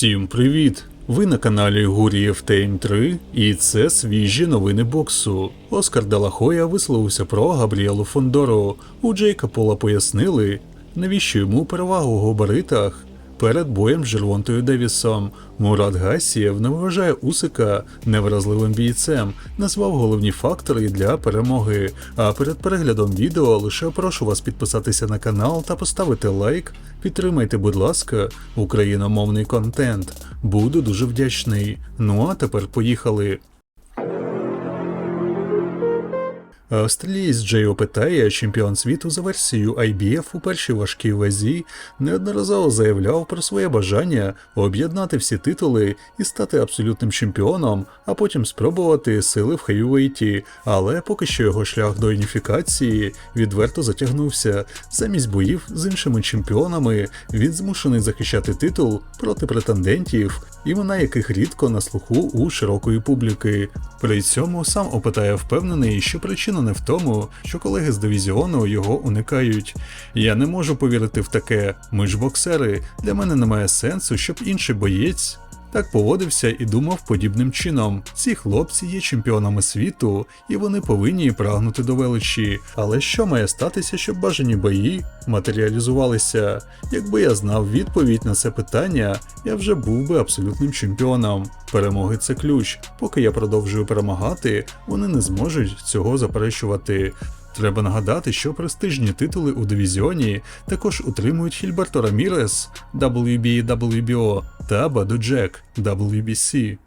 Всім привіт! Ви на каналі Гурієв Тейм 3 і це свіжі новини боксу. Оскар Далахоя висловився про Габріелу Фондору. У Джейка Пола пояснили, навіщо йому перевагу у габаритах. Перед боєм з Жервонтою Девісом Мурат Гасієв не вважає Усика невразливим бійцем, назвав головні фактори для перемоги. А перед переглядом відео лише прошу вас підписатися на канал та поставити лайк. Підтримайте, будь ласка, україномовний контент. Буду дуже вдячний. Ну а тепер поїхали. Австралієць Джейо Петая, чемпіон світу за версією IBF у першій важкій вазі, неодноразово заявляв про своє бажання об'єднати всі титули і стати абсолютним чемпіоном, а потім спробувати сили в хейвейті, але поки що його шлях до уніфікації відверто затягнувся. Замість боїв з іншими чемпіонами він змушений захищати титул проти претендентів, імена яких рідко на слуху у широкої публіки. При цьому сам Опитає впевнений, що причина не в тому, що колеги з дивізіону його уникають. Я не можу повірити в таке. Ми ж боксери. Для мене немає сенсу, щоб інший боєць. Так поводився і думав подібним чином. Ці хлопці є чемпіонами світу, і вони повинні прагнути до величі. Але що має статися, щоб бажані бої матеріалізувалися? Якби я знав відповідь на це питання, я вже був би абсолютним чемпіоном. Перемоги це ключ. Поки я продовжую перемагати, вони не зможуть цього заперечувати. Треба нагадати, що престижні титули у дивізіоні також утримують Хільберто Рамірес WBA WBO та Баду Джек WBC.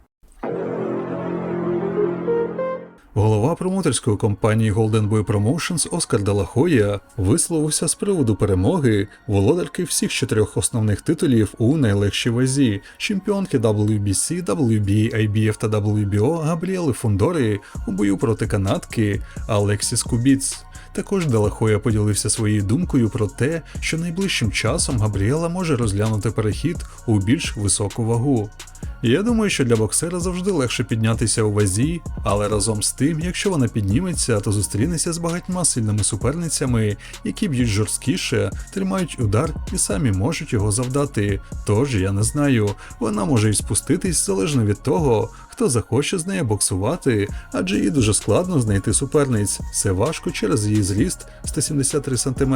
Голова промоутерської компанії Golden Boy Promotions Оскар Делахоя висловився з приводу перемоги володарки всіх чотирьох основних титулів у найлегшій вазі, чемпіонки WBC, WBA, IBF та WBO Габріели Фондори у бою проти канадки Алексіс Кубіц. Також Делахоя поділився своєю думкою про те, що найближчим часом Габріела може розглянути перехід у більш високу вагу. Я думаю, що для боксера завжди легше піднятися у вазі, але разом з тим, якщо вона підніметься, то зустрінеться з багатьма сильними суперницями, які б'ють жорсткіше, тримають удар і самі можуть його завдати. Тож я не знаю, вона може й спуститись залежно від того, хто захоче з нею боксувати, адже їй дуже складно знайти суперниць. Це важко через її зріст 173 см,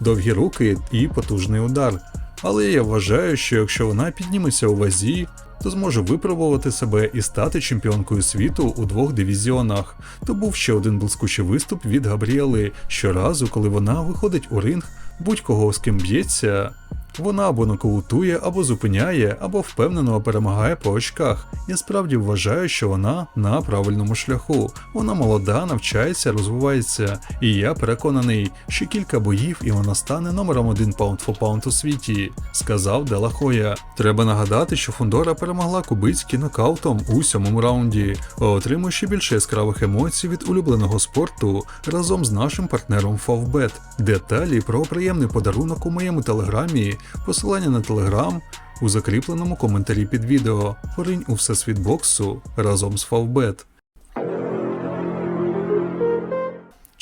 довгі руки і потужний удар. Але я вважаю, що якщо вона підніметься у вазі, то зможе випробувати себе і стати чемпіонкою світу у двох дивізіонах. То був ще один блискучий виступ від Габріели. Щоразу, коли вона виходить у ринг, будь-кого з ким б'ється. Вона або нокаутує, або зупиняє, або впевнено перемагає по очках. Я справді вважаю, що вона на правильному шляху. Вона молода, навчається, розвивається, і я переконаний, що кілька боїв і вона стане номером один паунд фо паунд у світі, сказав Делахоя. Треба нагадати, що Фондора перемогла кубицький нокаутом у сьомому раунді, отримує ще більше яскравих емоцій від улюбленого спорту разом з нашим партнером Favbet. Деталі про приємний подарунок у моєму телеграмі, посилання на телеграм у закріпленому коментарі під відео. Порінь у всесвіт боксу разом з Favbet.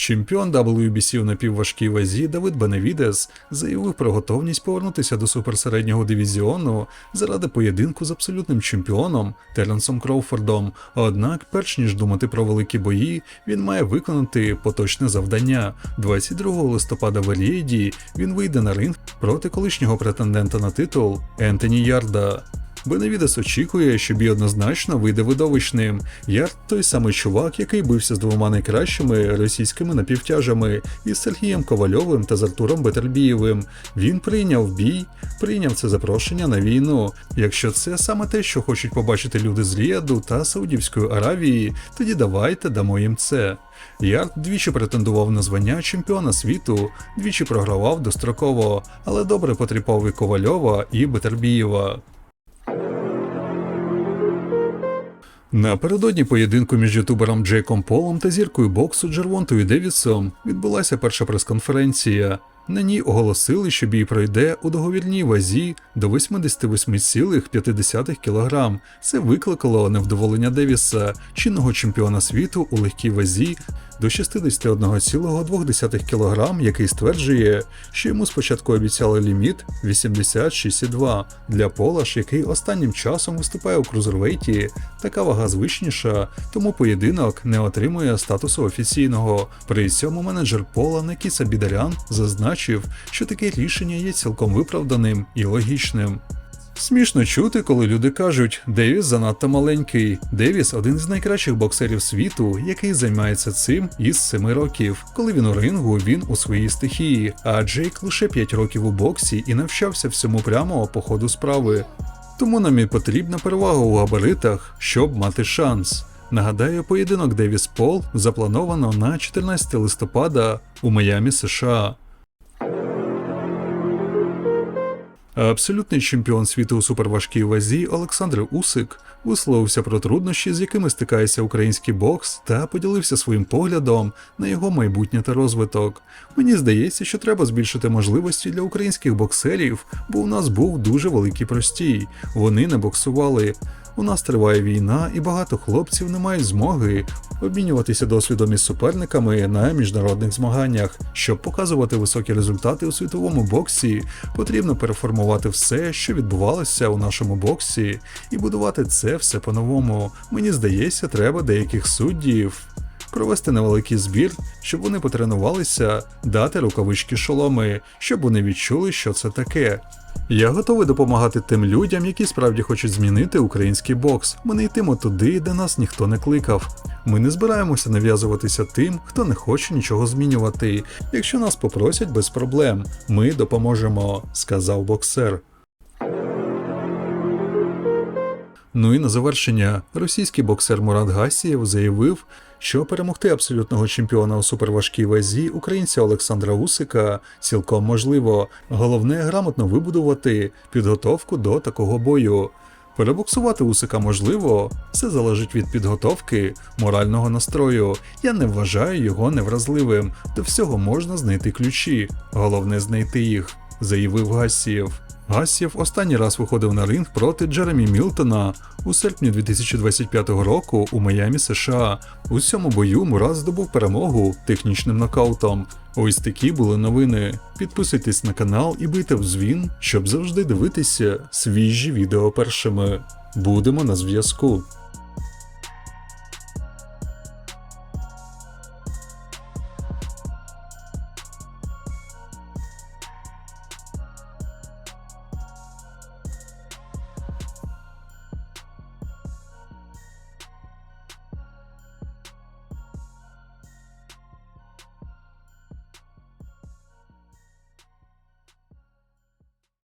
Чемпіон WBC у напівважкій вазі Давид Беневідес заявив про готовність повернутися до суперсереднього дивізіону заради поєдинку з абсолютним чемпіоном Теренсом Кроуфордом. Однак, перш ніж думати про великі бої, він має виконати поточне завдання. 22 листопада в Елієді він вийде на ринг проти колишнього претендента на титул Ентоні Ярда. Беневідес очікує, що бій однозначно вийде видовищним. Ярд той самий чувак, який бився з двома найкращими російськими напівтяжами із Сергієм Ковальовим та з Артуром Бетербієвим. Він прийняв бій, прийняв це запрошення на війну. Якщо це саме те, що хочуть побачити люди з Ріаду та Саудівської Аравії, тоді давайте дамо їм це. Ярд двічі претендував на звання чемпіона світу, двічі програвав достроково, але добре потріпав і Ковальова і Бетербієва. Напередодні поєдинку між ютубером Джейком Полом та зіркою боксу Джервонтою Девісом відбулася перша прес-конференція. На ній оголосили, що бій пройде у договірній вазі до 88,5 кг. Це викликало невдоволення Девіса, чинного чемпіона світу у легкій вазі до 61,2 кг, який стверджує, що йому спочатку обіцяли ліміт 86,2. Для Пола ж, який останнім часом виступає у крузервейті, така вага звичніша, тому поєдинок не отримує статусу офіційного. При цьому менеджер Пола Некіса Бідарян зазначив, що таке рішення є цілком виправданим і логічним. Смішно чути, коли люди кажуть, Девіс занадто маленький. Девіс один з найкращих боксерів світу, який займається цим із 7 років. Коли він у рингу, він у своїй стихії, а Джейк лише 5 років у боксі і навчався всьому прямо по ходу справи. Тому нам і потрібна перевага у габаритах, щоб мати шанс. Нагадаю, поєдинок Девіс Пол заплановано на 14 листопада у Майамі, США. Абсолютний чемпіон світу у суперважкій вазі Олександр Усик висловився про труднощі, з якими стикається український бокс, та поділився своїм поглядом на його майбутнє та розвиток. Мені здається, що треба збільшити можливості для українських боксерів, бо у нас був дуже великий простій. Вони не боксували. У нас триває війна, і багато хлопців не мають змоги обмінюватися досвідом із суперниками на міжнародних змаганнях. Щоб показувати високі результати у світовому боксі, потрібно переформувати все, що відбувалося у нашому боксі, і будувати це все по-новому. Мені здається, треба деяких суддів. Провести невеликий збір, щоб вони потренувалися, дати рукавички шоломи, щоб вони відчули, що це таке. Я готовий допомагати тим людям, які справді хочуть змінити український бокс. Ми не йтимо туди, де нас ніхто не кликав. Ми не збираємося нав'язуватися тим, хто не хоче нічого змінювати. Якщо нас попросять без проблем, ми допоможемо, сказав боксер. Ну і на завершення, російський боксер Мурат Гасієв заявив, що перемогти абсолютного чемпіона у суперважкій вазі українця Олександра Усика цілком можливо. Головне грамотно вибудувати підготовку до такого бою. Перебоксувати Усика можливо, все залежить від підготовки, морального настрою. Я не вважаю його невразливим. До всього можна знайти ключі. Головне знайти їх, заявив Гасієв. Гасієв останній раз виходив на ринг проти Джеремі Мілтона у серпні 2025 року у Майамі, США. У цьому бою Мурат здобув перемогу технічним нокаутом. Ось такі були новини. Підписуйтесь на канал і бийте в дзвін, щоб завжди дивитися свіжі відео першими. Будемо на зв'язку.